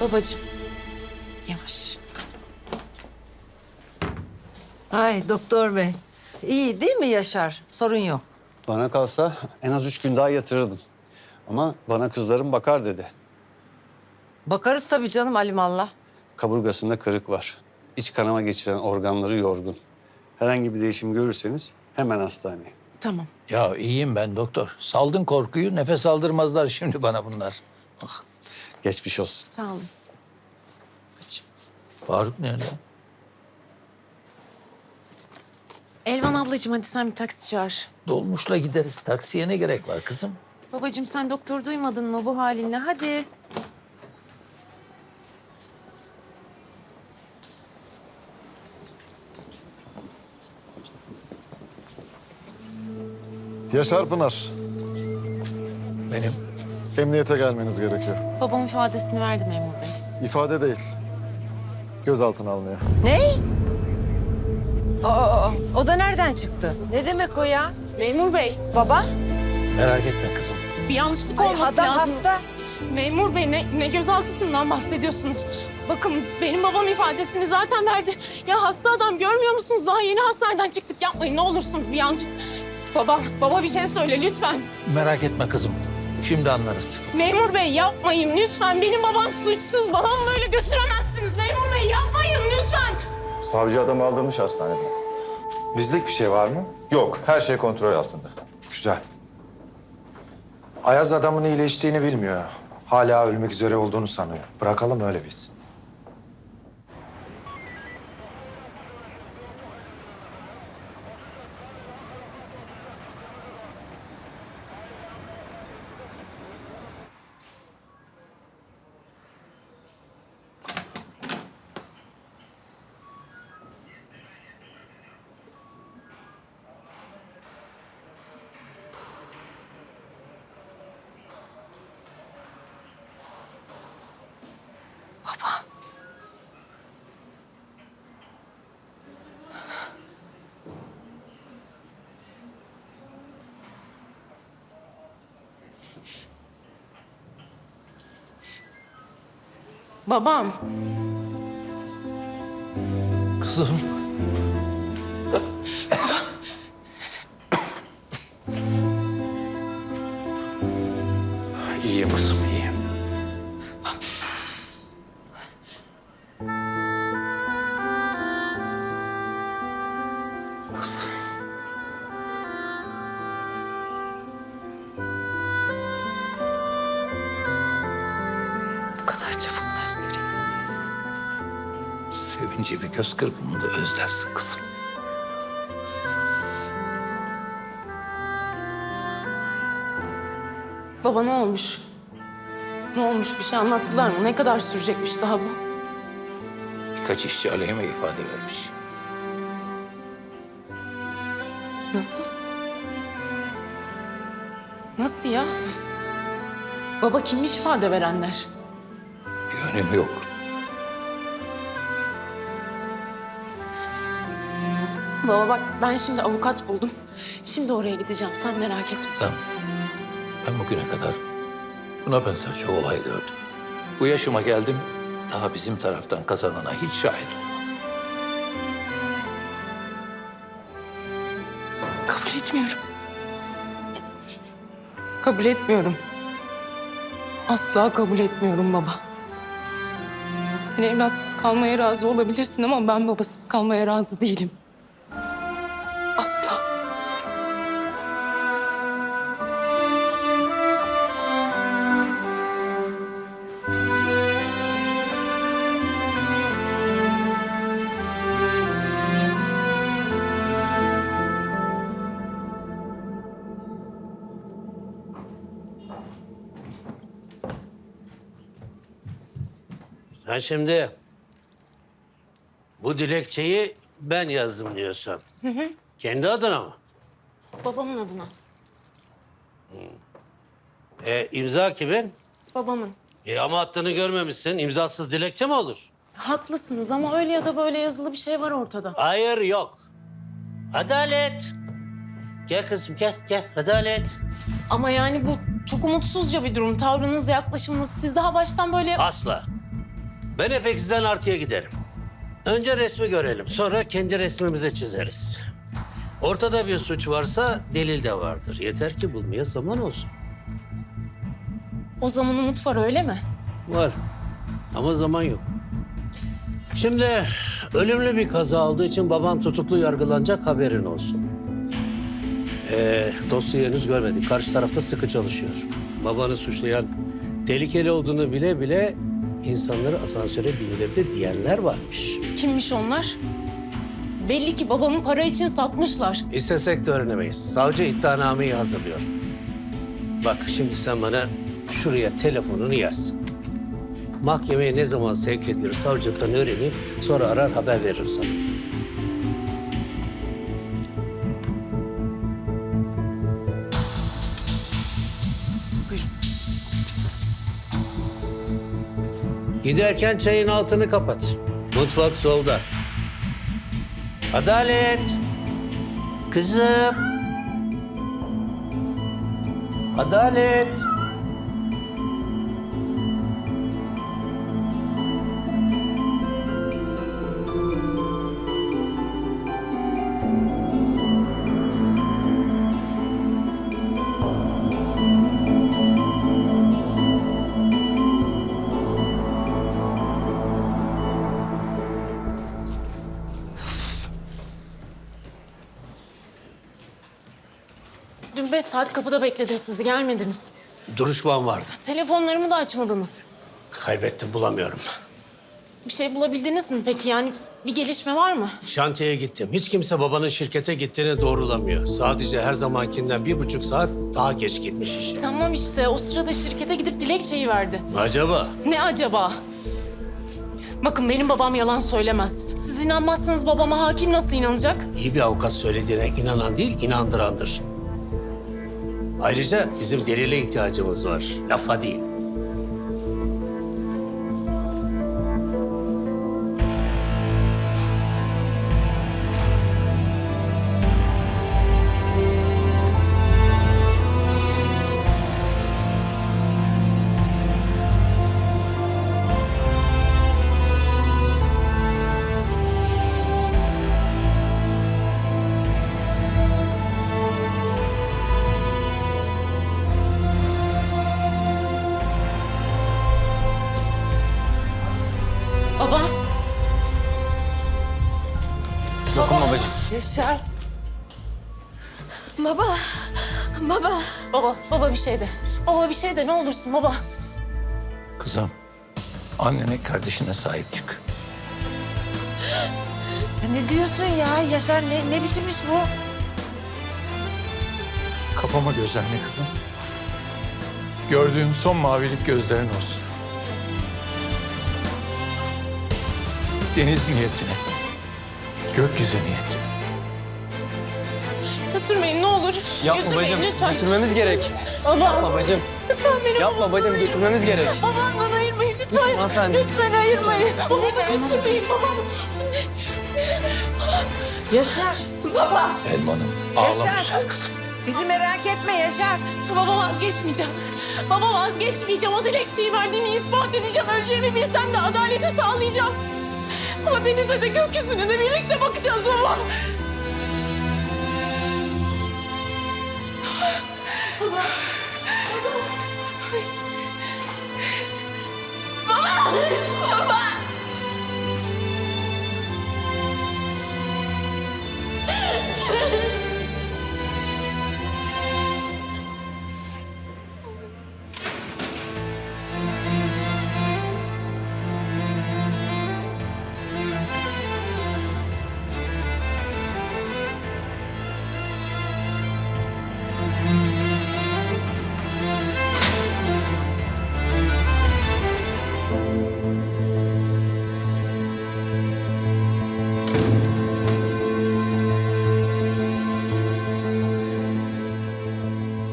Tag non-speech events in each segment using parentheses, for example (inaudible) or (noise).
Babacığım. Yavaş. Ay doktor bey. İyi değil mi Yaşar? Sorun yok. Bana kalsa en az üç gün daha yatırırdım. Ama bana kızlarım bakar dedi. Bakarız tabii canım alimallah. Kaburgasında kırık var. İç kanama geçiren organları yorgun. Herhangi bir değişim görürseniz hemen hastaneye. Tamam. Ya iyiyim ben doktor. Saldın korkuyu, nefes aldırmazlar şimdi bana bunlar. Ah, Geçmiş olsun. Sağ olun. Babacığım. Faruk nerede? Elvan ablacığım hadi sen bir taksi çağır. Dolmuşla gideriz. Taksiye ne gerek var kızım? Babacığım sen doktor duymadın mı bu halinle? Hadi. Yaşar Pınar, Benim. Emniyete gelmeniz gerekiyor. Babam ifadesini verdi memur bey. İfade değil, gözaltına alınıyor. Ne? Aa, o da nereden çıktı? Ne demek o ya? Memur bey. Baba. Merak etme kızım. Bir yanlışlık Ay, olması adam lazım. hasta. Memur bey ne, ne gözaltısından bahsediyorsunuz? Bakın benim babam ifadesini zaten verdi. Ya hasta adam görmüyor musunuz? Daha yeni hastaneden çıktık. Yapmayın ne olursunuz bir yanlış. Baba, baba bir şey söyle lütfen. Merak etme kızım. Şimdi anlarız. Memur bey yapmayın lütfen. Benim babam suçsuz. Babamı böyle götüremezsiniz. Memur bey yapmayın lütfen. Savcı adamı aldırmış hastaneden. Bizlik bir şey var mı? Yok, her şey kontrol altında. Güzel. Ayaz adamın iyileştiğini bilmiyor. Hala ölmek üzere olduğunu sanıyor. Bırakalım öyle biz. Babam. Kızım. iyiyim kızım, iyiyim. Sevince bir göz kırpımında özlersin kızım. Baba ne olmuş? Ne olmuş bir şey anlattılar mı? Ne kadar sürecekmiş daha bu? Birkaç işçi aleyhime ifade vermiş. Nasıl? Nasıl ya? Baba kimmiş ifade verenler? Bir önemi yok. Baba bak ben şimdi avukat buldum. Şimdi oraya gideceğim. Sen merak etme. Sen, ben bugüne kadar buna benzer çok olay gördüm. Bu yaşıma geldim, daha bizim taraftan kazanana hiç şahit olmadım. Kabul etmiyorum. Kabul etmiyorum. Asla kabul etmiyorum baba. Sen evlatsız kalmaya razı olabilirsin ama ben babasız kalmaya razı değilim. Ha şimdi bu dilekçeyi ben yazdım diyorsun. Kendi adına mı? Babamın adına. E, imza kimin? Babamın. E, ama attığını görmemişsin. İmzasız dilekçe mi olur? Haklısınız ama öyle ya da böyle yazılı bir şey var ortada. Hayır yok. Adalet. Gel kızım gel gel adalet. Ama yani bu çok umutsuzca bir durum. Tavrınız, yaklaşımınız. Siz daha baştan böyle... Asla. Ben hep eksiden artıya giderim. Önce resmi görelim, sonra kendi resmimize çizeriz. Ortada bir suç varsa delil de vardır. Yeter ki bulmaya zaman olsun. O zaman umut var öyle mi? Var ama zaman yok. Şimdi ölümlü bir kaza olduğu için baban tutuklu yargılanacak haberin olsun. Ee, dosyayı henüz görmedik. Karşı tarafta sıkı çalışıyor. Babanı suçlayan tehlikeli olduğunu bile bile insanları asansöre bindirdi diyenler varmış. Kimmiş onlar? Belli ki babamı para için satmışlar. İstesek de öğrenemeyiz. Savcı iddianameyi hazırlıyor. Bak şimdi sen bana şuraya telefonunu yaz. Mahkemeye ne zaman sevk edilir savcılıktan öğreneyim. Sonra arar haber veririm sana. Giderken çayın altını kapat. Mutfak solda. Adalet. Kızım. Adalet. Dün beş saat kapıda bekledim sizi gelmediniz. Duruşman vardı. Telefonlarımı da açmadınız. Kaybettim bulamıyorum. Bir şey bulabildiniz mi peki yani bir gelişme var mı? Şantiyeye gittim. Hiç kimse babanın şirkete gittiğini doğrulamıyor. Sadece her zamankinden bir buçuk saat daha geç gitmiş işe. Tamam işte o sırada şirkete gidip dilekçeyi verdi. Acaba? Ne acaba? Bakın benim babam yalan söylemez. Siz inanmazsanız babama hakim nasıl inanacak? İyi bir avukat söylediğine inanan değil, inandırandır. Ayrıca bizim delile ihtiyacımız var. Lafa değil. Yaşar. Baba. Baba. Baba, baba bir şey de. Baba bir şey de ne olursun baba. Kızım, annene kardeşine sahip çık. Ne diyorsun ya Yaşar? Ne, ne biçim iş bu? Kapama gözlerini kızım. Gördüğüm son mavilik gözlerin olsun. Deniz niyetine, gökyüzü niyetine. Götürmeyin ne olur. Yapma Götürmeyin bacım. lütfen. Götürmemiz gerek. Baba. Yapma bacım. Lütfen beni Yapma bacım götürmemiz gerek. babamdan ayırmayın lütfen. hanımefendi. Lütfen ayırmayın. Babamı götürmeyin babam. Yaşar. Baba. Elmanım, Yaşar. Bizi merak etme Yaşar. Baba vazgeçmeyeceğim. Baba vazgeçmeyeceğim. O dilekçeyi verdiğini ispat edeceğim. Öleceğimi bilsem de adaleti sağlayacağım. Ama denize de gökyüzüne de birlikte bakacağız baba. I'm (laughs) sorry.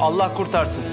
Allah kurtarsın.